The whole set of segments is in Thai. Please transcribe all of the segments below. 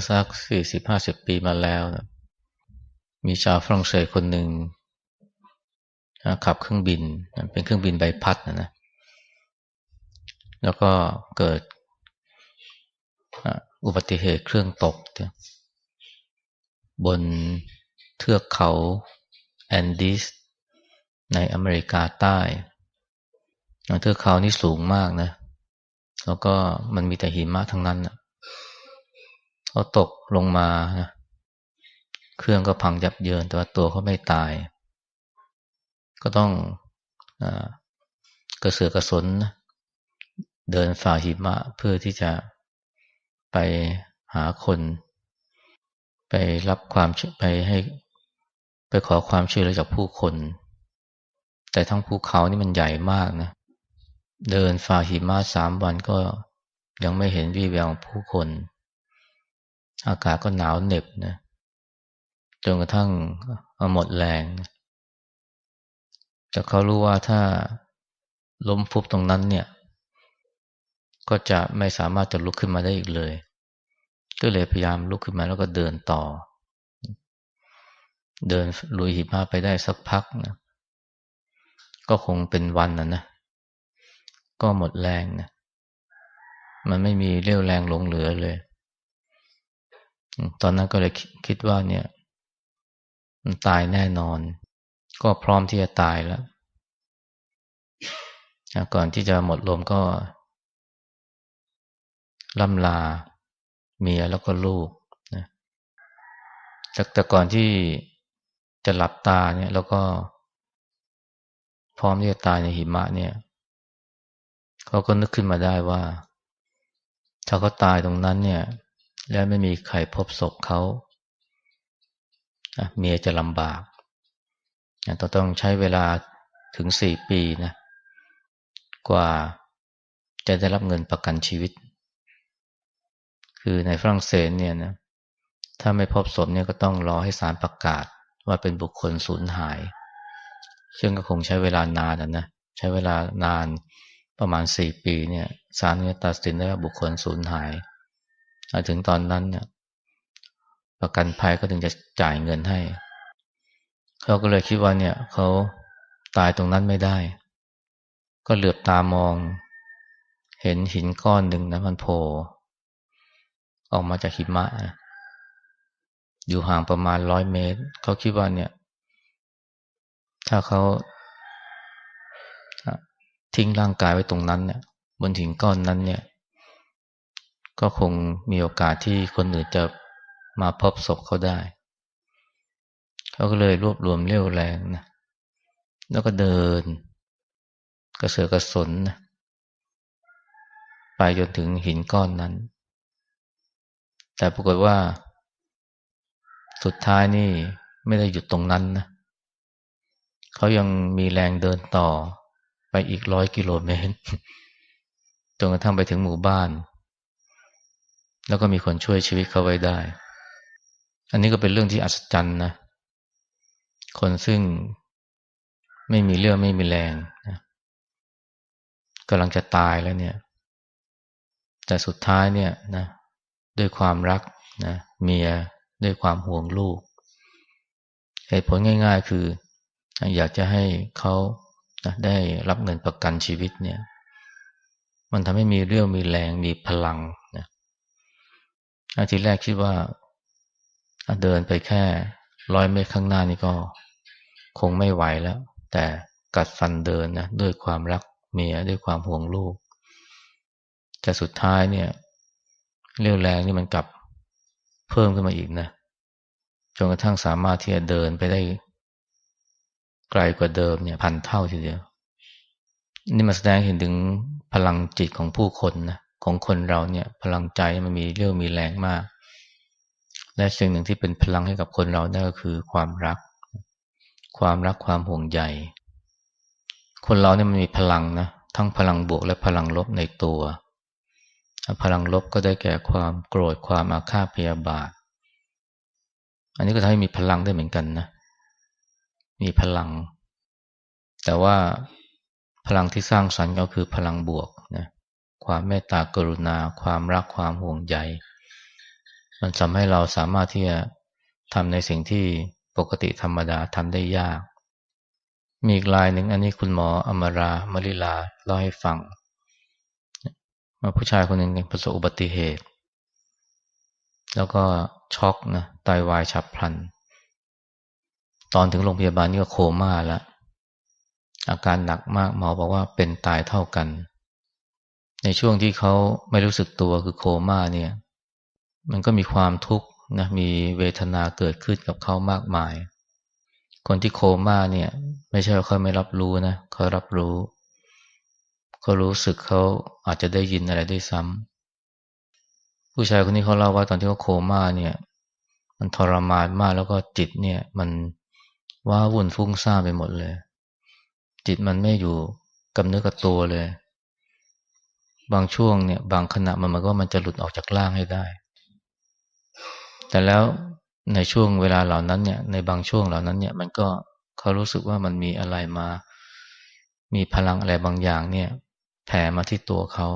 อสักสี่สิบห้าสิบปีมาแล้วนะมีชาวฝรั่งเศสคนหนึ่งขับเครื่องบิน เป็นเครื่องบินใบพัดนะนะ แล้วก็เกิดอุบัติเหตุเครื่องตก บนเทือกเขาแอนดีสในอเมริกาใต้เทือกเขานี่สูงมากนะ แล้วก็มันมีแต่หิมะทั้งนั้นนะ เขาตกลงมานะเครื่องก็พังยับเยิน แต่ว่าตัวเขาไม่ตาย ก็ต้องอกระเสือกกระสนเดินฝ่าหิมะเพื่อที่จะไปหาคน ไปรับความไปให้ ไปขอความช่วยเหลือจากผู้คน แต่ทั้งภูเขานี่มันใหญ่มากนะ เดินฝ่าหิมะสามวันก็ยังไม่เห็นวี่แววของผู้คน อากาศก็หนาวเหน็บนะจนกระทั่งหมดแรง แต่เขารู้ว่าถ้าล้มฟุบตรงนั้นเนี่ย ก็จะไม่สามารถจะลุกขึ้นมาได้อีกเลย ก็เลยพยายามลุกขึ้นมาแล้วก็เดินต่อ เดินลุยหิมะไปได้สักพักนะก็คงเป็นวันนะนะ ก็หมดแรงนะ มันไม่มีเรี่ยวแรงหลงเหลือเลย ตอนนั้นก็เลยคิดว่าเนี่ย มันตายแน่นอน ก็พร้อมที่จะตายแล้ว ก่อนที่จะหมดลมก็ล่ำลาเมียแล้วก็ลูกนะแต่ก่อนที่จะหลับตาเนี่ย แล้วก็พร้อมที่จะตายในหิมะเนี่ยเขาก็นึกขึ้นมาได้ว่า ถ้าเขาตายตรงนั้นเนี่ย และไม่มีใครพบศพเขาเมียจะลำบากต้องต้องใช้เวลาถึงสี่ปีนะกว่าจะได้รับเงินประกันชีวิต คือในฝรั่งเศสเนี่ยนะถ้าไม่พบศพเนี่ยก็ต้องรอให้ศาลประกาศว่าเป็นบุคคลสูญหาย ซึ่งก็คงใช้เวลานานนะใช้เวลานานประมาณสี่ปีเนี่ยศาลเนี่ยตัดสินได้ว่าบุคคลสูญหาย ถึงตอนนั้นเนี่ยประกันภัยก็ถึงจะจ่ายเงินให้ เขาก็เลยคิดว่าเนี่ยเขาตายตรงนั้นไม่ได้ ก็เหลือบตามอง เห็นหินก้อนหนึ่งนะมันโผล่ออกมาจากหิมะ อยู่ห่างประมาณร้อยเมตร เขาคิดว่าเนี่ย ถ้าเขาทิ้งร่างกายไว้ตรงนั้นเนี่ยบนหินก้อนนั้นเนี่ย ก็คงมีโอกาสที่คนอื่นจะมาพบศพเขาได้ เขาก็เลยรวบรวมเรี่ยวแรงนะ แล้วก็เดิน กระเสือกระสนนะ ไปจนถึงหินก้อนนั้น แต่ปรากฏว่า สุดท้ายนี่ไม่ได้หยุดตรงนั้นนะ เขายังมีแรงเดินต่อไปอีกร้อยกิโลเมตร จนกระทั่งไปถึงหมู่บ้าน แล้วก็มีคนช่วยชีวิตเขาไว้ได้ อันนี้ก็เป็นเรื่องที่อัศจรรย์นะ คนซึ่งไม่มีเรื่องไม่มีแรงนะกำลังจะตายแล้วเนี่ย แต่สุดท้ายเนี่ยนะด้วยความรักนะเมียด้วยความห่วงลูกเหตุผลง่าย ๆ คืออยากจะให้เขานะได้รับเงินประกันชีวิตเนี่ย มันทำให้มีเรื่องมีแรงมีพลัง อาทีแรกคิดว่าเดินไปแค่ร้อยเมตรข้างหน้านี่ก็คงไม่ไหวแล้ว แต่กัดฟันเดินนะด้วยความรักเมียด้วยความห่วงลูก แต่สุดท้ายเนี่ย เรี่ยวแรงนี่มันกลับเพิ่มขึ้นมาอีกนะจนกระทั่งสามารถที่จะเดินไปได้ไกลกว่าเดิมเนี่ย พันเท่าทีเดียว นี่มาแสดงเห็นถึงพลังจิตของผู้คนนะ ของคนเราเนี่ยพลังใจมันมีเรี่ยวมีแรงมาก และสิ่งหนึ่งที่เป็นพลังให้กับคนเรานั่นก็คือความรัก ความรักความห่วงใยคนเราเนี่ยมันมีพลังนะทั้งพลังบวกและพลังลบในตัว พลังลบก็ได้แก่ความโกรธความอาฆาตพยาบาท อันนี้ก็ทำให้มีพลังได้เหมือนกันนะ มีพลัง แต่ว่าพลังที่สร้างสรรค์ก็คือพลังบวก ความเมตตากรุณา ความรักความห่วงใย มันทำให้เราสามารถที่จะทำในสิ่งที่ปกติธรรมดาทำได้ยาก มีอีกลายหนึ่งอันนี้คุณหมออมรามลิลาเล่าให้ฟังมาผู้ชายคนหนึ่งประสบอุบัติเหตุ แล้วก็ช็อกนะไตาวายฉับพลัน ตอนถึงโรงพยาบาลนี่ก็โคม่าแล้วอาการหนักมากหมอบอกว่าเป็นตายเท่ากัน ในช่วงที่เขาไม่รู้สึกตัวคือโคม่าเนี่ย มันก็มีความทุกข์นะมีเวทนาเกิดขึ้นกับเขามากมาย คนที่โคม่าเนี่ย ไม่ใช่ว่าเขาไม่รับรู้นะเขารับรู้เขารู้สึกเขาอาจจะได้ยินอะไรด้วยซ้ำผู้ชายคนนี้เขาเล่าว่าตอนที่เขาโคม่าเนี่ย มันทรมานมากแล้วก็จิตเนี่ย มันว้าวุ่นฟุ้งซ่านไปหมดเลย จิตมันไม่อยู่กับเนื้อกับตัวเลย บางช่วงเนี่ยบางขณะมันมันก็มันจะหลุดออกจากร่างให้ได้ แต่แล้วในช่วงเวลาเหล่านั้นเนี่ยในบางช่วงเหล่านั้นเนี่ยมันก็เขารู้สึกว่ามันมีอะไรมา มีพลังอะไรบางอย่างเนี่ยแผ่มาที่ตัวเขา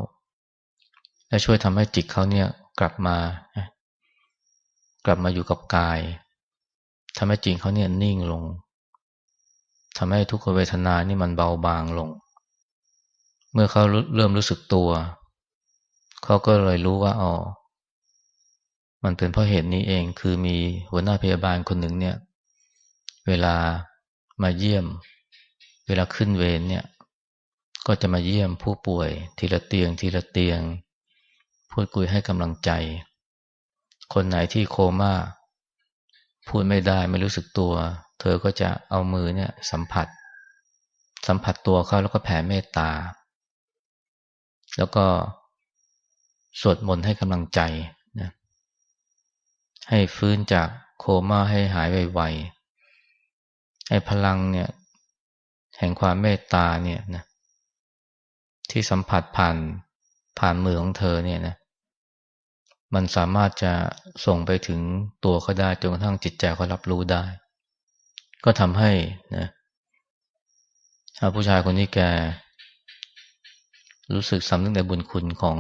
และช่วยทำให้จิตเขาเนี่ยกลับมา กลับมาอยู่กับกายทำให้จิตเขาเนี่ยนิ่งลงทำให้ทุกขเวทนานี่มันเบาบางลง เมื่อเขาเริ่มรู้สึกตัว เขาก็เลยรู้ว่าอ๋อมันเป็นเพราะเหตุนี้เองคือมีหัวหน้าพยาบาลคนหนึ่งเนี่ย เวลามาเยี่ยม เวลาขึ้นเวรเนี่ย ก็จะมาเยี่ยมผู้ป่วย ทีละเตียง ทีละเตียง พูดคุยให้กำลังใจ คนไหนที่โคม่าพูดไม่ได้ไม่รู้สึกตัว เธอก็จะเอามือเนี่ยสัมผัส สัมผัสตัวเขาแล้วก็แผ่เมตตา แล้วก็สวดมนต์ให้กำลังใจให้ฟื้นจากโคม่าให้หายไวๆไอ้พลังเนี่ยแห่งความเมตตาเนี่ยนะที่สัมผัสผ่านผ่านมือของเธอเนี่ยนะมันสามารถจะส่งไปถึงตัวเขาได้จนกระทั่งจิตใจเขารับรู้ได้ ก็ทำให้นะผู้ชายคนนี้แก รู้สึกสำนึกในบุญคุณของ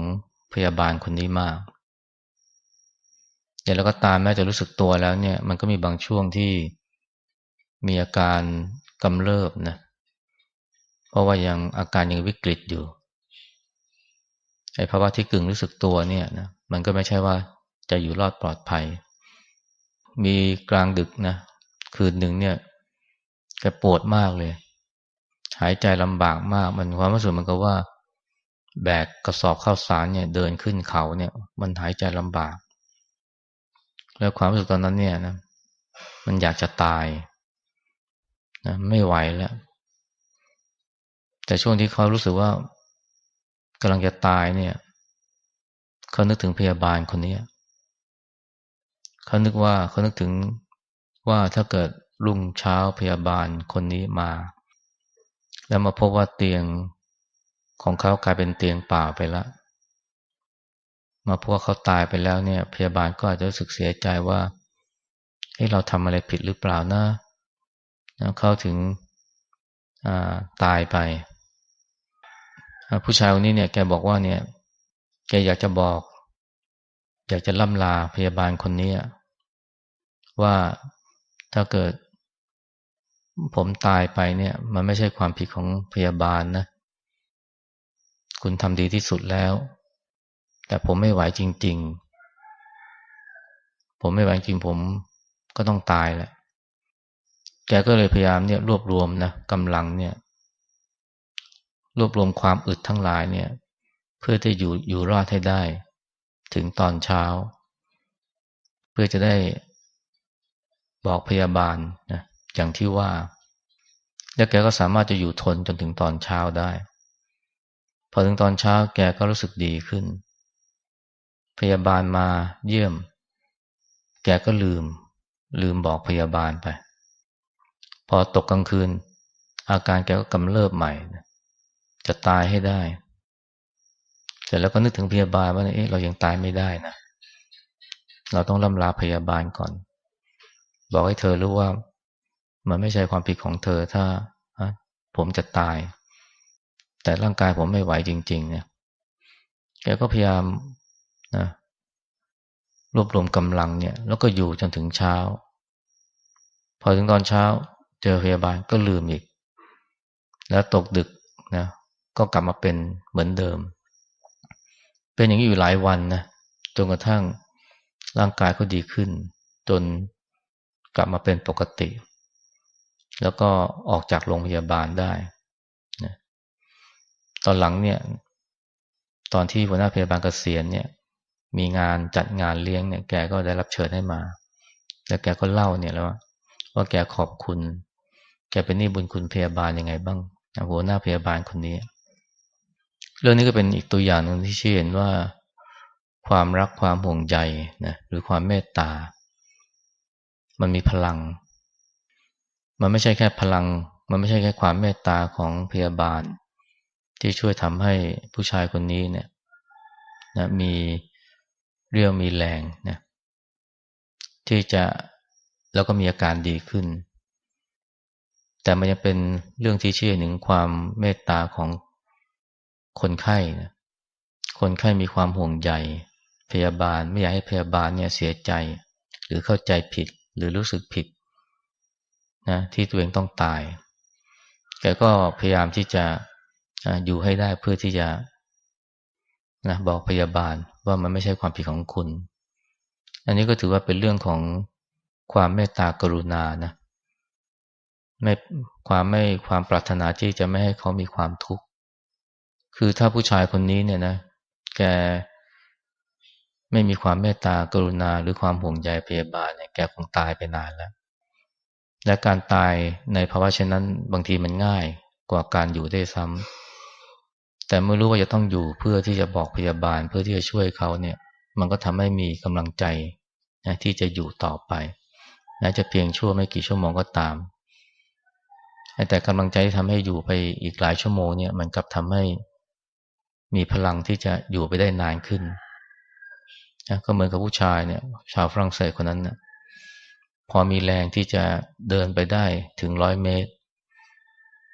พยาบาลคนนี้มากอย่างแล้วก็ตามแม้จะรู้สึกตัวแล้วเนี่ย มันก็มีบางช่วงที่มีอาการกำเริบนะ เพราะว่ายังอาการยังวิกฤตอยู่ไอ้ภาวะที่กึ่งรู้สึกตัวเนี่ยนะมันก็ไม่ใช่ว่าจะอยู่รอดปลอดภัย มีกลางดึกนะคืนหนึ่งเนี่ยแกปวดมากเลย หายใจลำบากมาก มันความรู้สึกมันก็ว่า แบกกระสอบข้าวสารเนี่ยเดินขึ้นเขาเนี่ย มันหายใจลำบาก แล้วความรู้สึกตอนนั้นเนี่ยนะมันอยากจะตายนะไม่ไหวแล้ว แต่ช่วงที่เขารู้สึกว่ากำลังจะตายเนี่ยเขานึกถึงพยาบาลคนนี้เขานึกว่าเขานึกถึงว่าถ้าเกิดรุ่งเช้าพยาบาลคนนี้มา แล้วมาพบว่าเตียง ของเขากลายเป็นเตียงเปล่าไปแล้วมาพวกเขาตายไปแล้วเนี่ย พยาบาลก็อาจจะรู้สึกเสียใจว่าเฮ้เราทำอะไรผิดหรือเปล่านะเขาถึงตายไป ผู้ชายคนนี้เนี่ยแกบอกว่าเนี่ย แกอยากจะบอก อยากจะล่ำลาพยาบาลคนนี้ว่าถ้าเกิดผมตายไปเนี่ย มันไม่ใช่ความผิดของพยาบาลนะ คุณทำดีที่สุดแล้ว แต่ผมไม่ไหวจริง ๆ ผมไม่ไหวจริงผมก็ต้องตายแหละแกก็เลยพยายามเนี่ยรวบรวมนะกำลังเนี่ย รวบรวมความอึดทั้งหลายเนี่ย เพื่อที่อยู่อยู่รอดให้ได้ ถึงตอนเช้า เพื่อจะได้บอกพยาบาลนะอย่างที่ว่า แล้วแกก็สามารถจะอยู่ทนจนถึงตอนเช้าได้ พอถึงตอนเช้าแกก็รู้สึกดีขึ้น พยาบาลมาเยี่ยม แกก็ลืม ลืมบอกพยาบาลไป พอตกกลางคืน อาการแกก็กำเริบใหม่ จะตายให้ได้ เสร็จแล้วก็นึกถึงพยาบาลว่าเอ๊ะเรายังตายไม่ได้นะเราต้องล่ำลาพยาบาลก่อน บอกให้เธอรู้ว่า มันไม่ใช่ความผิดของเธอถ้าผมจะตาย แต่ร่างกายผมไม่ไหวจริง ๆ เนี่ยแกก็พยายามนะรวบรวมกำลังเนี่ย แล้วก็อยู่จนถึงเช้า พอถึงตอนเช้า เจอพยาบาลก็ลืมอีก แล้วตกดึกนะก็กลับมาเป็นเหมือนเดิม เป็นอย่างนี้อยู่หลายวันนะจนกระทั่งร่างกายก็ดีขึ้น จนกลับมาเป็นปกติ แล้วก็ออกจากโรงพยาบาลได้ ตอนหลังเนี่ย ตอนที่หัวหน้าพยาบาลเกษียณเนี่ย มีงานจัดงานเลี้ยงเนี่ย แกก็ได้รับเชิญให้มา แล้วแกก็เล่าเนี่ยแล้วว่าว่าแกขอบคุณ แกเป็นนี่บุญคุณพยาบาลยังไงบ้างหัวหน้าพยาบาลคนนี้ เรื่องนี้ก็เป็นอีกตัวอย่างหนึ่งที่ชี้เห็นว่าความรักความห่วงใยนะหรือความเมตตา มันมีพลัง มันไม่ใช่แค่พลัง มันไม่ใช่แค่ความเมตตาของพยาบาล ที่ช่วยทำให้ผู้ชายคนนี้เนี่ยนะมีเรี่ยวมีแรงนะที่จะแล้วก็มีอาการดีขึ้น แต่มันยังเป็นเรื่องที่เชื่อถึงความเมตตาของคนไข้นะคนไข้มีความห่วงใยพยาบาลไม่อยากให้พยาบาลเนี่ยเสียใจ หรือเข้าใจผิดหรือรู้สึกผิดนะที่ตัวเองต้องตายแกก็พยายามที่จะ อยู่ให้ได้เพื่อที่จะนะบอกพยาบาลว่ามันไม่ใช่ความผิดของคุณ อันนี้ก็ถือว่าเป็นเรื่องของความเมตตากรุณานะไม่ความไม่ความปรารถนาที่จะไม่ให้เขามีความทุกข์ คือถ้าผู้ชายคนนี้เนี่ยนะแกไม่มีความเมตตากรุณาหรือความห่วงใยพยาบาลเนี่ยแกคงตายไปนานแล้ว และการตายในภาวะเช่นนั้นบางทีมันง่ายกว่าการอยู่ได้ซ้ำ แต่เมื่อรู้ว่าจะต้องอยู่เพื่อที่จะบอกพยาบาลเพื่อที่จะช่วยเขาเนี่ย มันก็ทำให้มีกำลังใจนะที่จะอยู่ต่อไปนะจะเพียงชั่วไม่กี่ชั่วโมงก็ตาม แต่กำลังใจที่ทำให้อยู่ไปอีกหลายชั่วโมงเนี่ยมันกลับทำให้มีพลังที่จะอยู่ไปได้นานขึ้นนะก็เหมือนกับผู้ชายเนี่ย ชาวฝรั่งเศสคนนั้นนะพอมีแรงที่จะเดินไปได้ถึงร้อยเมตร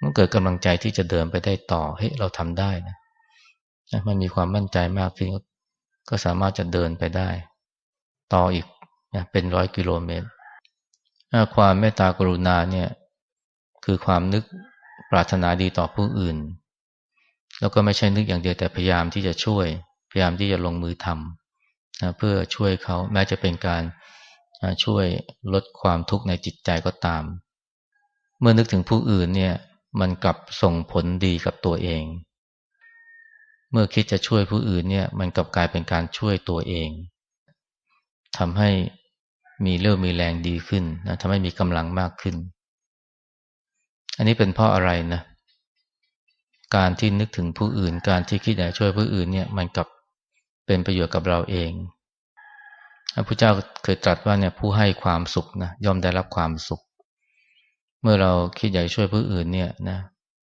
มันเกิดกำลังใจที่จะเดินไปได้ต่อเฮ้ยเราทำได้นะนะมันมีความมั่นใจมากขึ้นก็สามารถจะเดินไปได้ ต่ออีกนะเป็นร้อยกิโลเมตรความเมตตากรุณาเนี่ยคือความนึกปรารถนาดีต่อผู้อื่น แล้วก็ไม่ใช่นึกอย่างเดียวแต่พยายามที่จะช่วย พยายามที่จะลงมือทำนะเพื่อช่วยเขาแม้จะเป็นการช่วยลดความทุกข์ในจิตใจก็ตาม เมื่อนึกถึงผู้อื่นเนี่ย มันกลับส่งผลดีกับตัวเอง เมื่อคิดจะช่วยผู้อื่นเนี่ย มันกลับกลายเป็นการช่วยตัวเองทำให้มีเรื่องมีแรงดีขึ้นนะทำให้มีกำลังมากขึ้น อันนี้เป็นเพราะอะไรนะ การที่นึกถึงผู้อื่น การที่คิดอยากช่วยผู้อื่นเนี่ย มันกลับเป็นประโยชน์กับเราเองพระพุทธเจ้าเคยตรัสว่าเนี่ยผู้ให้ความสุขนะย่อมได้รับความสุข เมื่อเราคิดอยากช่วยผู้อื่นเนี่ยนะ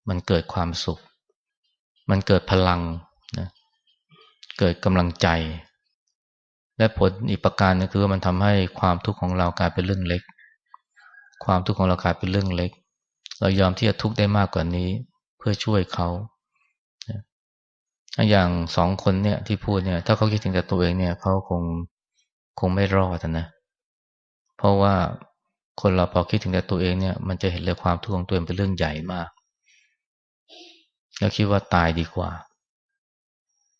มันเกิดความสุข มันเกิดพลังนะเกิดกำลังใจ และผลอีกประการนึงคือว่ามันทำให้ความทุกข์ของเรากลายเป็นเรื่องเล็ก ความทุกข์ของเรากลายเป็นเรื่องเล็ก เรายอมที่จะทุกข์ได้มากกว่านี้ เพื่อช่วยเขาอย่างสองคนเนี่ยที่พูดเนี่ย ถ้าเขาคิดถึงแต่ตัวเองเนี่ยเขาคงคงไม่รอดนะ เพราะว่า คนเราพอคิดถึงแต่ตัวเองเนี่ย มันจะเห็นเลยความทุกข์ของตัวเองเป็นเรื่องใหญ่มาก แล้วคิดว่าตายดีกว่า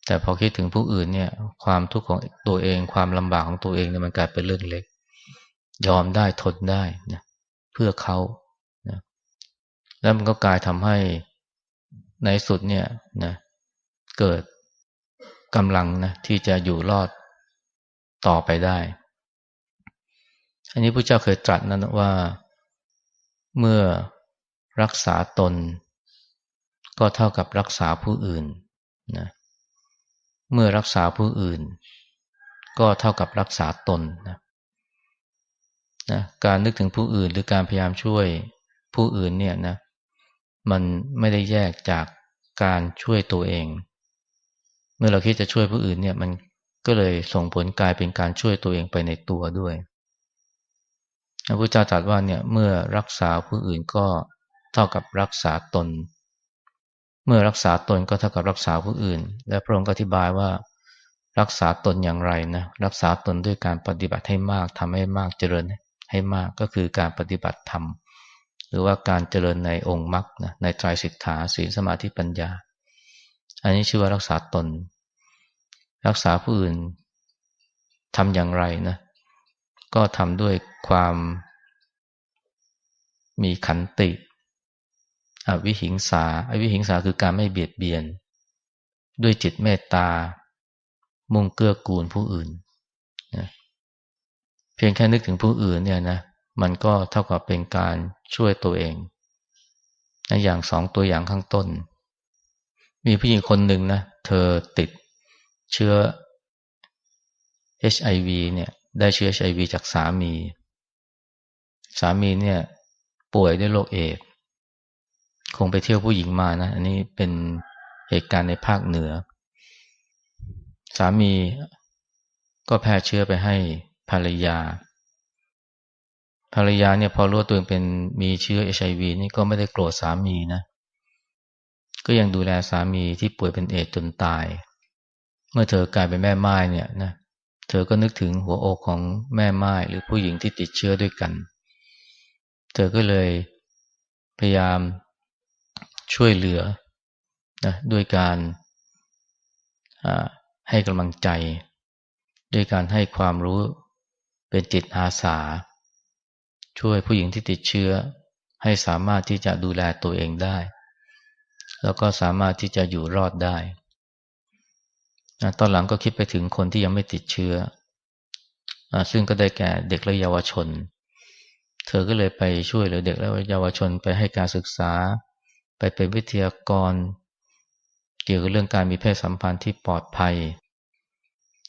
แต่พอคิดถึงผู้อื่นเนี่ย ความทุกข์ของตัวเอง ความลำบากของตัวเองเนี่ยมันกลายเป็นเรื่องเล็ก ยอมได้ทนได้นะเพื่อเขานะแล้วมันก็กลายทำให้ในสุดเนี่ยนะเกิดกำลังนะที่จะอยู่รอดต่อไปได้ อันนี้พระเจ้าเคยตรัสนั้นว่า เมื่อรักษาตน ก็เท่ากับรักษาผู้อื่นนะเมื่อรักษาผู้อื่น ก็เท่ากับรักษาตนนะนะการนึกถึงผู้อื่นหรือการพยายามช่วยผู้อื่นเนี่ยนะมันไม่ได้แยกจากการช่วยตัวเอง เมื่อเราคิดจะช่วยผู้อื่นเนี่ยมันก็เลยส่งผลกลายเป็นการช่วยตัวเองไปในตัวด้วย พระพุทธเจ้าตรัสว่าเนี่ยเมื่อรักษาผู้อื่นก็เท่ากับรักษาตน เมื่อรักษาตนก็เท่ากับรักษาผู้อื่น และพระองค์ก็อธิบายว่า รักษาตนอย่างไรนะรักษาตนด้วยการปฏิบัติให้มากทำให้มากเจริญให้มากก็คือการปฏิบัติธรรมหรือว่าการเจริญในองค์มรรคนะในไตรสิกขาศีลสมาธิปัญญา อันนี้ชื่อว่ารักษาตน รักษาผู้อื่นทำอย่างไรนะ ก็ทำด้วยความมีขันติ อวิหิงสาอวิหิงสาคือการไม่เบียดเบียน ด้วยจิตเมตตา มุ่งเกื้อกูลผู้อื่นนะเพียงแค่นึกถึงผู้อื่นเนี่ยนะ มันก็เท่ากับเป็นการช่วยตัวเองนะอย่างสองตัวอย่างข้างต้น มีผู้หญิงคนหนึ่งนะ เธอติดเชื้อ HIV เนี่ย ได้เชื้อ HIV จากสามี สามีเนี่ยป่วยด้วยโรคเอดคงไปเที่ยวผู้หญิงมานะ อันนี้เป็นเหตุการณ์ในภาคเหนือ สามีก็แพร่เชื้อไปให้ภรรยา ภรรยาเนี่ยพอรู้ตัวเองเป็นมีเชื้อเอชไอวีนี่ก็ไม่ได้โกรธสามีนะ ก็ยังดูแลสามีที่ป่วยเป็นเอดจนตาย เมื่อเธอกลายเป็นแม่ไม้เนี่ยนะ เธอก็นึกถึงหัวอกของแม่ไม้หรือผู้หญิงที่ติดเชื้อด้วยกัน เธอก็เลยพยายามช่วยเหลือนะด้วยการให้กำลังใจ ด้วยการให้ความรู้เป็นจิตอาสา ช่วยผู้หญิงที่ติดเชื้อ ให้สามารถที่จะดูแลตัวเองได้ แล้วก็สามารถที่จะอยู่รอดได้ ตอนหลังก็คิดไปถึงคนที่ยังไม่ติดเชื้ออซึ่งก็ได้แก่เด็กและเยาวชน เธอก็เลยไปช่วยเหลือเด็กและเยาวชนไปให้การศึกษา ไปเป็นวิทยากร เกี่ยวกับเรื่องการมีเพศสัมพันธ์ที่ปลอดภัย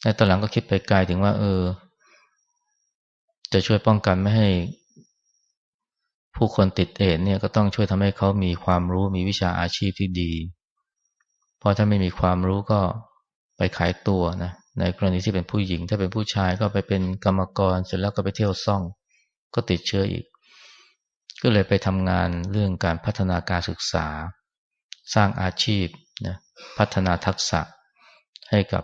ในตอนหลังก็คิดไปไกลถึงว่า เออ จะช่วยป้องกันไม่ให้ ผู้คนติดเอดเนี่ยก็ต้องช่วยทำให้เขามีความรู้มีวิชาอาชีพที่ดี เพราะถ้าไม่มีความรู้ก็ ไปขายตัวนะในกรณีที่เป็นผู้หญิง ถ้าเป็นผู้ชายก็ไปเป็นกรรมกรเสร็จแล้วก็ไปเที่ยวซ่อง ก็ติดเชื้ออีก ก็เลยไปทำงานเรื่องการพัฒนาการศึกษา สร้างอาชีพนะพัฒนาทักษะให้กับ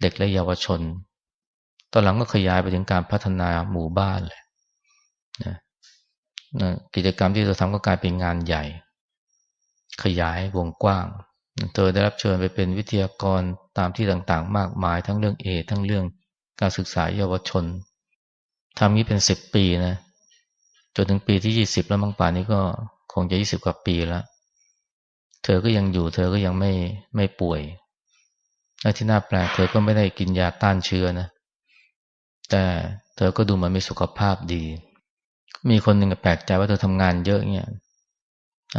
เด็กและเยาวชน ตอนหลังก็ขยายไปถึงการพัฒนาหมู่บ้านเลยนะนะกิจกรรมที่เราทำก็กลายเป็นงานใหญ่ ขยายวงกว้าง เธอได้รับเชิญไปเป็นวิทยากรตามที่ต่างๆ มากมาย ทั้งเรื่องเอทั้งเรื่องการศึกษาเยาวชนทำนี้เป็นสิบปีนะจนถึงปีที่ยี่สิบแล้วมังป่านนี้ก็คงจะยี่สิบกว่าปีแล้วเธอก็ยังอยู่ เธอก็ยังไม่ไม่ป่วยและที่น่าแปลกเธอก็ไม่ได้กินยาต้านเชื้อนะ แต่เธอก็ดูเหมือนมีสุขภาพดี มีคนหนึ่งแปลกใจว่าเธอทำงานเยอะเนี่ย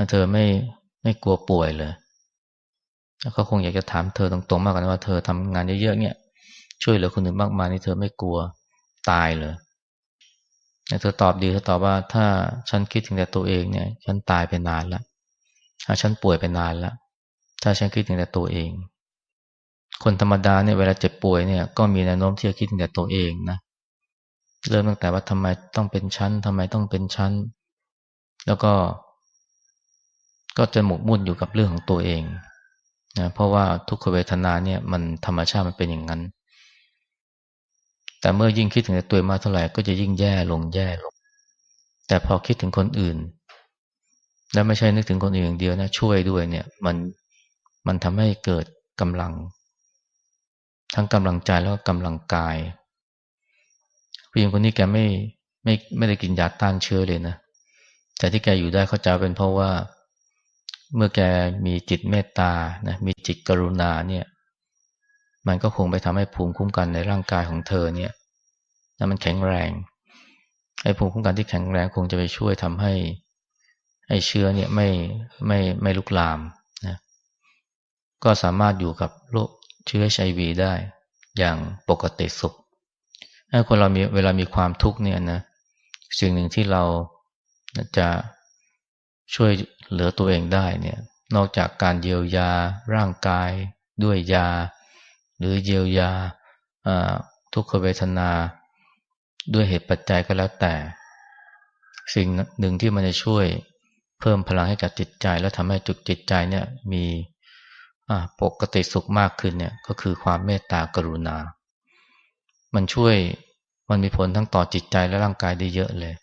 เธอไม่ไม่กลัวป่วยเลย เขาคงอยากจะถามเธอตรงๆมากกว่าว่าเธอทำงานเยอะๆเนี่ย ช่วยเหลือคนอื่นมากมายนี่เธอไม่กลัวตายเลยเธอตอบดีเธอตอบว่าถ้าฉันคิดถึงแต่ตัวเองเนี่ย ฉันตายไปนานแล้วถ้าฉันป่วยไปนานแล้วถ้าฉันคิดถึงแต่ตัวเอง คนธรรมดาเนี่ยเวลาเจ็บป่วยเนี่ยก็มีแนวโน้มที่จะคิดถึงแต่ตัวเองนะเริ่มตั้งแต่ว่าทำไมต้องเป็นชั้นทำไมต้องเป็นชั้น แล้วก็ ก็จะหมกมุ่นอยู่กับเรื่องของตัวเอง นะเพราะว่าทุกขเวทนาเนี่ยมันธรรมชาติมันเป็นอย่างนั้น แต่เมื่อยิ่งคิดถึงตัวมากเท่าไหร่ก็จะยิ่งแย่ลงแย่ลง แต่พอคิดถึงคนอื่น และไม่ใช่นึกถึงคนอื่นอย่างเดียวนะช่วยด้วยเนี่ยมันมันทำให้เกิดกำลัง ทั้งกำลังใจแล้วก็กำลังกายผู้หญิงคนนี้แกไม่ไม่ไม่ได้กินยาต้านเชื้อเลยนะแต่ที่แกอยู่ได้เขาจะเป็นเพราะว่า เมื่อแกมีจิตเมตตานะมีจิตกรุณาเนี่ยมันก็คงไปทำให้ภูมิคุ้มกันในร่างกายของเธอเนี่ยนะมันแข็งแรงไอ้ภูมิคุ้มกันที่แข็งแรงคงจะไปช่วยทำให้ไอ้เชื้อเนี่ยไม่ไม่ไม่ลุกลามนะก็สามารถอยู่กับโรคเชื้อไอวีได้อย่างปกติสุขถ้าคนเรามีเวลามีความทุกข์เนี่ยนะสิ่งหนึ่งที่เราจะ ช่วยเหลือตัวเองได้เนี่ยนอกจากการเยียวยาร่างกายด้วยยา หรือเยียวยาทุกขเวทนา ด้วยเหตุปัจจัยก็แล้วแต่ สิ่งหนึ่งที่มันจะช่วยเพิ่มพลังให้กับจิตใจ แล้วทำให้จุดจิตใจเนี่ยมีปกติสุขมากขึ้นเนี่ยก็คือความเมตตากรุณา มันช่วยมันมีผลทั้งต่อจิตใจและร่างกายได้เยอะเลย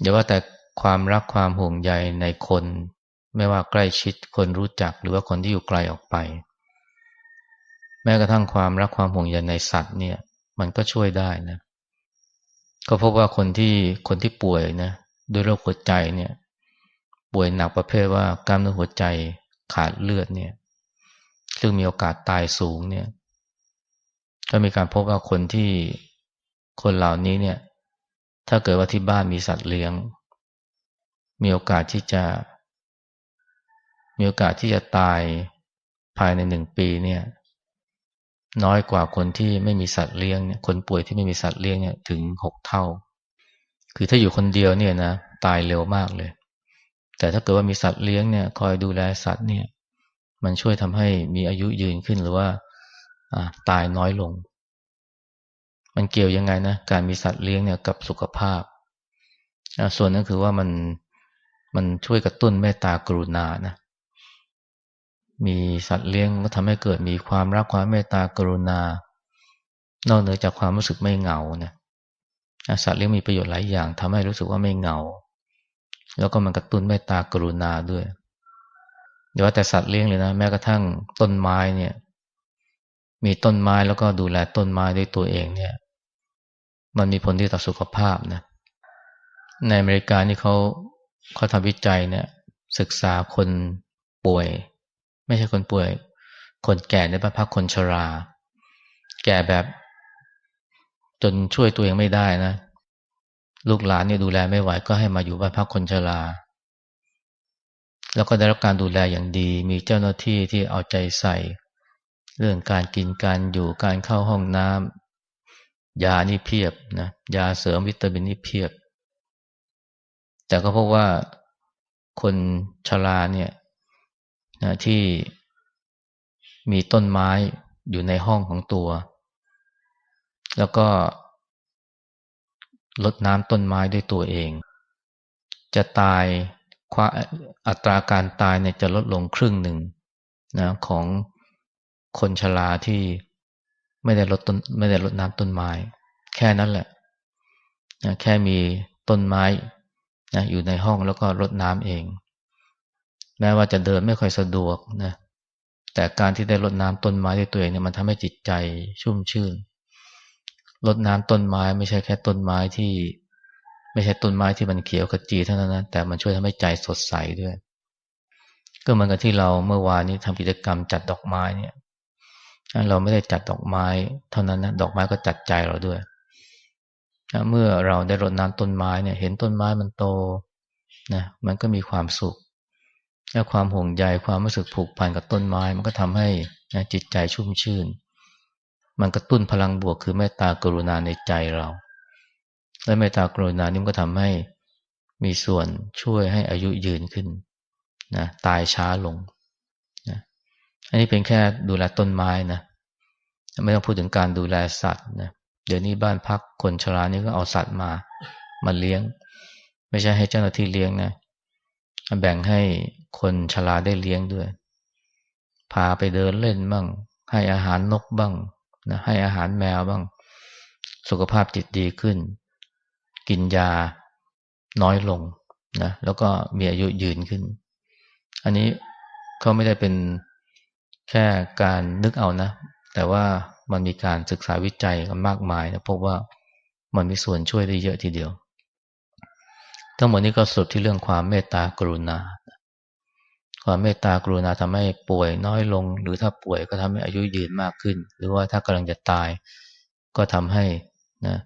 อย่าว่าแต่ ความรักความห่วงใยในคน ไม่ว่าใกล้ชิดคนรู้จักหรือว่าคนที่อยู่ไกลออกไป แม้กระทั่งความรักความห่วงใยในสัตว์เนี่ย มันก็ช่วยได้นะก็พบว่าคนที่คนที่ป่วยนะด้วยโรคหัวใจเนี่ยป่วยหนักประเภทว่ากล้ามเนื้อหัวใจขาดเลือดเนี่ยซึ่งมีโอกาสตายสูงเนี่ยก็มีการพบว่าคนที่คนเหล่านี้เนี่ย ถ้าเกิดว่าที่บ้านมีสัตว์เลี้ยง มีโอกาสที่จะ มีโอกาสที่จะตายภายในหนึ่งปีเนี่ยน้อยกว่าคนที่ไม่มีสัตว์เลี้ยงเนี่ยคนป่วยที่ไม่มีสัตว์เลี้ยงเนี่ยถึงหกเท่า คือถ้าอยู่คนเดียวเนี่ยนะตายเร็วมากเลย แต่ถ้าเกิดว่ามีสัตว์เลี้ยงเนี่ยคอยดูแลสัตว์เนี่ย มันช่วยทำให้มีอายุยืนขึ้นหรือว่าตายน้อยลง มันเกี่ยวยังไงนะการมีสัตว์เลี้ยงเนี่ยกับสุขภาพ ส่วนนั้นคือว่ามัน มันช่วยกระตุ้นเมตตากรุณานะ มีสัตว์เลี้ยงก็ทำให้เกิดมีความรักความเมตตากรุณา นอกเหนือจากความรู้สึกไม่เหงานะสัตว์เลี้ยงมีประโยชน์หลายอย่างทำให้รู้สึกว่าไม่เหงา แล้วก็มันกระตุ้นเมตตากรุณาด้วยเดี๋ยวว่าแต่สัตว์เลี้ยงเลยนะแม้กระทั่งต้นไม้เนี่ย มีต้นไม้แล้วก็ดูแลต้นไม้ด้วยตัวเองเนี่ย มันมีผลดีต่อสุขภาพนะในอเมริกานี่เขา เขาทำวิจัยเนี่ยศึกษาคนป่วย ไม่ใช่คนป่วย คนแก่ในบ้านพักคนชรา แก่แบบ จนช่วยตัวเองไม่ได้นะ ลูกหลานเนี่ยดูแลไม่ไหวก็ให้มาอยู่บ้านพักคนชรา แล้วก็ได้รับการดูแลอย่างดี มีเจ้าหน้าที่ที่เอาใจใส่ เรื่องการกินการอยู่การเข้าห้องน้ำยานี่เพียบนะยาเสริมวิตามินนี่เพียบ แต่ก็พบว่าคนชราเนี่ยนะที่มีต้นไม้อยู่ในห้องของตัว แล้วก็ลดน้ำต้นไม้ด้วยตัวเอง จะตายอัตราการตายเนี่ยจะลดลงครึ่งหนึ่งนะของคนชราที่ไม่ได้ลดต้นไม่ได้ลดน้ำต้นไม้ แค่นั้นแหละนะแค่มีต้นไม้ นะอยู่ในห้องแล้วก็รดน้ำเอง แม้ว่าจะเดินไม่ค่อยสะดวกนะแต่การที่ได้รดน้ำต้นไม้ด้วยตัวเองเนี่ยมันทำให้จิตใจชุ่มชื่นรดน้ำต้นไม้ไม่ใช่แค่ต้นไม้ที่ ไม่ใช่ต้นไม้ที่มันเขียวขจีเท่านั้นนะแต่มันช่วยทำให้ใจสดใสด้วย ก็เหมือนกับที่เราเมื่อวานนี้ทำกิจกรรมจัดดอกไม้เนี่ยเราไม่ได้จัดดอกไม้ เท่านั้นนะดอกไม้ก็จัดใจเราด้วย เมื่อเราได้รดน้ำต้นไม้เนี่ย เห็นต้นไม้มันโตนะมันก็มีความสุขและความห่วงใยความรู้สึกผูกพันกับต้นไม้ มันก็ทำให้นะจิตใจชุ่มชื่น มันกระตุ้นพลังบวกคือเมตตากรุณาในใจเรา และเมตตากรุณานี่มันก็ทำให้มีส่วนช่วยให้อายุยืนขึ้นนะตายช้าลงนะอันนี้เป็นแค่ดูแลต้นไม้นะไม่ต้องพูดถึงการดูแลสัตว์นะ เดี๋ยวนี้บ้านพักคนชรานี่ก็เอาสัตว์มามาเลี้ยง ไม่ใช่ให้เจ้าหน้าที่เลี้ยงนะแบ่งให้คนชราได้เลี้ยงด้วย พาไปเดินเล่นบ้าง ให้อาหารนกบ้างนะให้อาหารแมวบ้าง สุขภาพจิตดีขึ้น กินยาน้อยลงนะแล้วก็มีอายุยืนขึ้น อันนี้เขาไม่ได้เป็นแค่การนึกเอานะ แต่ว่ามันมีการศึกษาวิจัยกันมากมายนะพบว่ามันมีส่วนช่วยได้เยอะทีเดียว ทั้งหมดนี้ก็สุดที่เรื่องความเมตตากรุณา ความเมตตากรุณาทำให้ป่วยน้อยลง หรือถ้าป่วยก็ทำให้อายุยืนมากขึ้น หรือว่าถ้ากำลังจะตาย ก็ทำให้นะ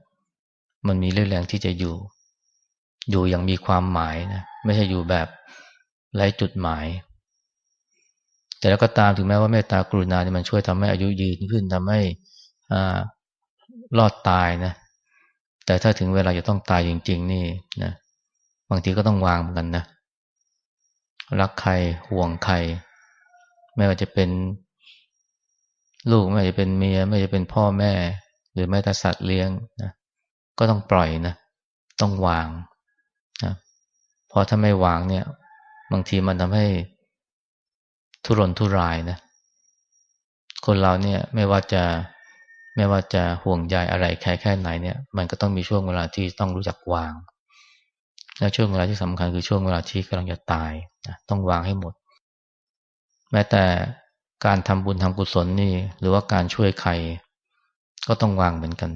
มันมีเรื่องแรงที่จะอยู่ อยู่อย่างมีความหมายนะไม่ใช่อยู่แบบไร้จุดหมาย แต่แล้วก็ตามถึงแม้ว่าเมตตากรุณาเนี่ยมันช่วยทำให้อายุยืนขึ้นทำให้อ่ารอดตายนะ แต่ถ้าถึงเวลาจะต้องตายจริง ๆ นี่นะบางทีก็ต้องวางเหมือนกันนะรักใครห่วงใคร ไม่ว่าจะเป็นลูกไม่ว่าจะเป็นเมียไม่ว่าจะเป็นพ่อแม่ หรือแม้แต่สัตว์เลี้ยงนะก็ต้องปล่อยนะต้องวางนะพอถ้าไม่วางเนี่ย บางทีมันทำให้ ทุรนทุรายนะ คนเราเนี่ยไม่ว่าจะไม่ว่าจะห่วงใยอะไรแค่แค่ไหนเนี่ย มันก็ต้องมีช่วงเวลาที่ต้องรู้จักวาง และช่วงเวลาที่สำคัญคือช่วงเวลาที่กำลังจะตายนะต้องวางให้หมด แม้แต่การทำบุญทำกุศลนี่ หรือว่าการช่วยใคร ก็ต้องวางเหมือนกัน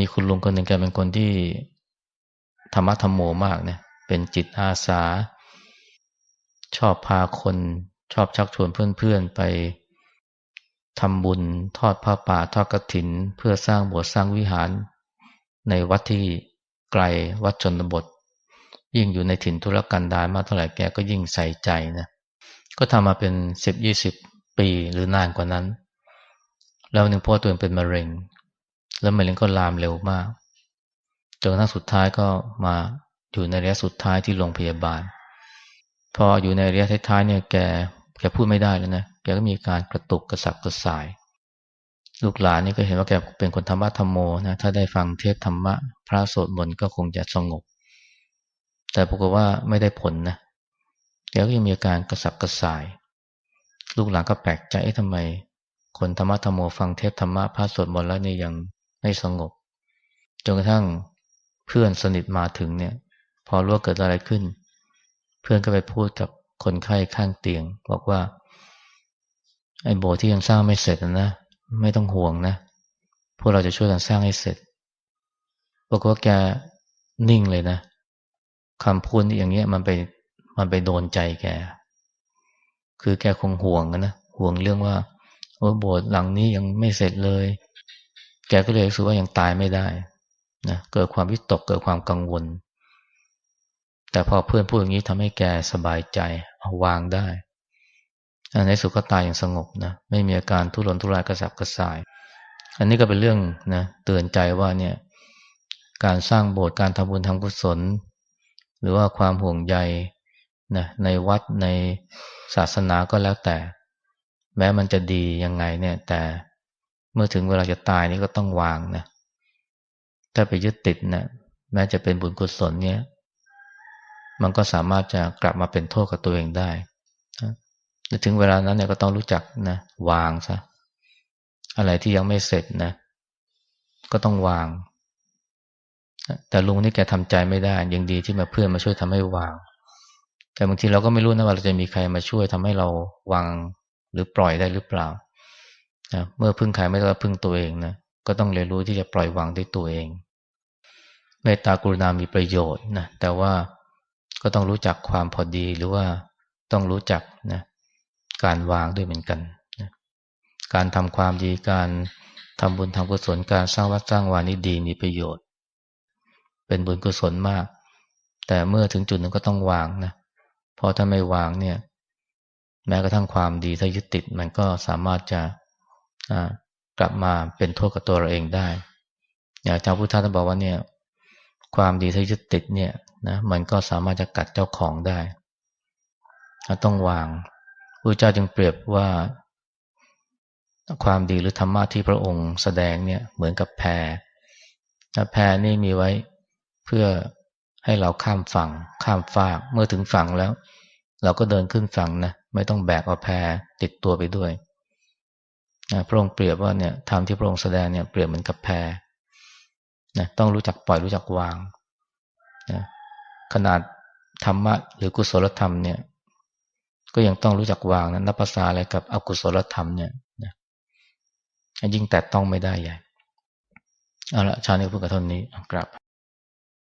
มีคุณลุงคนหนึ่งแกเป็นคนที่ธรรมะธรรมโมมากเนี่ยเป็นจิตอาสา อบพาคน ชอบชักชวนเพื่อนๆไปทำบุญทอดผ้าป่าทอดกระถิน เพื่อสร้างโบสถ์สร้างวิหาร ในวัดที่ไกลวัดชนบท ยิ่งอยู่ในถิ่นธุรกันดารมากเท่าไหร่แกก็ยิ่งใส่ใจนะก็ทำมาเป็นสิบยี่สิบปีหรือนานกว่านั้น แล้วหนึ่งพ่อตัวเองเป็นมะเร็ง แล้วมะเร็งก็ลามเร็วมากจนกระทั่งสุดท้ายก็มาอยู่ในระยะสุดท้ายที่โรงพยาบาล พออยู่ในระยะท้ายๆเนี่ยแกแกพูดไม่ได้แล้วนะแกก็มีการกระตุกกระสับกระส่าย ลูกหลานนี่ก็เห็นว่าแกเป็นคนธรรมะธรรมโมนะถ้าได้ฟังเทศธรรมะ พระสวดมนต์ก็คงจะสงบ แต่ปรากฏว่าไม่ได้ผลนะแกก็ยังมีอาการกระสับกระส่าย ลูกหลานก็แปลกใจทำไม คนธรรมะธรรมโมฟังเทศธรรมะพระสวดมนต์แล้วนี่ยังไม่สงบจนกระทั่งเพื่อนสนิทมาถึงเนี่ย พอรู้ว่าเกิดอะไรขึ้น เพื่อนก็ไปพูดกับคนไข้ข้างเตียง บอกว่า ไอ้โบสถ์ที่ยังสร้างไม่เสร็จนะ ไม่ต้องห่วงนะ พวกเราจะช่วยกันสร้างให้เสร็จบอกว่าแกนิ่งเลยนะคำพูดอย่างเงี้ยมันไปมันไปโดนใจแก คือแกคงห่วงนะห่วงเรื่องว่าโอ้โบสถ์หลังนี้ยังไม่เสร็จเลย แกก็เลยรู้สึกว่ายังตายไม่ได้นะเกิดความวิตกเกิดความกังวล แต่พอเพื่อนพูดอย่างนี้ทำให้แกสบายใจเอาวางได้ในสุขก็ตายอย่างสงบนะไม่มีอาการทุรนทุรายกระสับกระส่าย อันนี้ก็เป็นเรื่องนะเตือนใจว่าเนี่ยการสร้างโบสถ์การทำบุญทำกุศล หรือว่าความห่วงใยนะในวัดในศาสนาก็แล้วแต่ แม้มันจะดียังไงเนี่ย แต่เมื่อถึงเวลาจะตายนี่ก็ต้องวางนะถ้าไปยึดติดนะแม้จะเป็นบุญกุศลเนี่ย มันก็สามารถจะกลับมาเป็นโทษกับตัวเองได้ถึงเวลานั้นเนี่ยก็ต้องรู้จักนะวางซะอะไรที่ยังไม่เสร็จนะ ก็ต้องวาง แต่ลุงนี่แกทำใจไม่ได้ยังดีที่มาเพื่อนมาช่วยทำให้วาง แต่บางทีเราก็ไม่รู้นะว่าเราจะมีใครมาช่วยทำให้เราวางหรือปล่อยได้หรือเปล่านะเมื่อพึ่งใครไม่ต้พึ่งตัวเองนะก็ต้องเรียนรู้ที่จะปล่อยวางด้วยตัวเองเมตตากรุณามีประโยชน์นะแต่ว่า ก็ต้องรู้จักความพอดีหรือว่าต้องรู้จักนะการวางด้วยเหมือนกันการทำความดีการทำบุญทำกุศลการสร้างวัดสร้างวานี่ดีมีประโยชน์ เป็นบุญกุศลมาก แต่เมื่อถึงจุดนึงก็ต้องวางนะเพราะถ้าไม่วางเนี่ย แม้กระทั่งความดีถ้ายึดติดมันก็สามารถจะกลับมาเป็นโทษกับตัวเราเองได้ อย่างเจ้าพุทธท่าสบอกว่าเนี่ย ความดีถ้ายึดติดเนี่ย นะมันก็สามารถจะกัดเจ้าของได้ ต้องวางพระเจ้าจึงเปรียบว่า ความดีหรือธรรมะที่พระองค์แสดงเนี่ยเหมือนกับแพแพนี่มีไว้เพื่อให้เราข้ามฝั่ง ข้ามฟากเมื่อถึงฝั่งแล้ว เราก็เดินขึ้นฝั่งนะไม่ต้องแบกเอาแพติดตัวไปด้วยพระองค์เปรียบว่าเนี่ยธรรมที่พระองค์แสดงเนี่ยเปรียบเหมือนกับแพนะต้องรู้จักปล่อยรู้จักวาง ขนาดธรรมะหรือกุศลธรรมเนี่ย ก็ยังต้องรู้จักวางนะนับภาษาอะไรกับอกุศลธรรมเนี่ยนะยิ่งแต่ต้องไม่ได้ใหญ่เอาละชาเนี้พูดกับทนนี้กลับ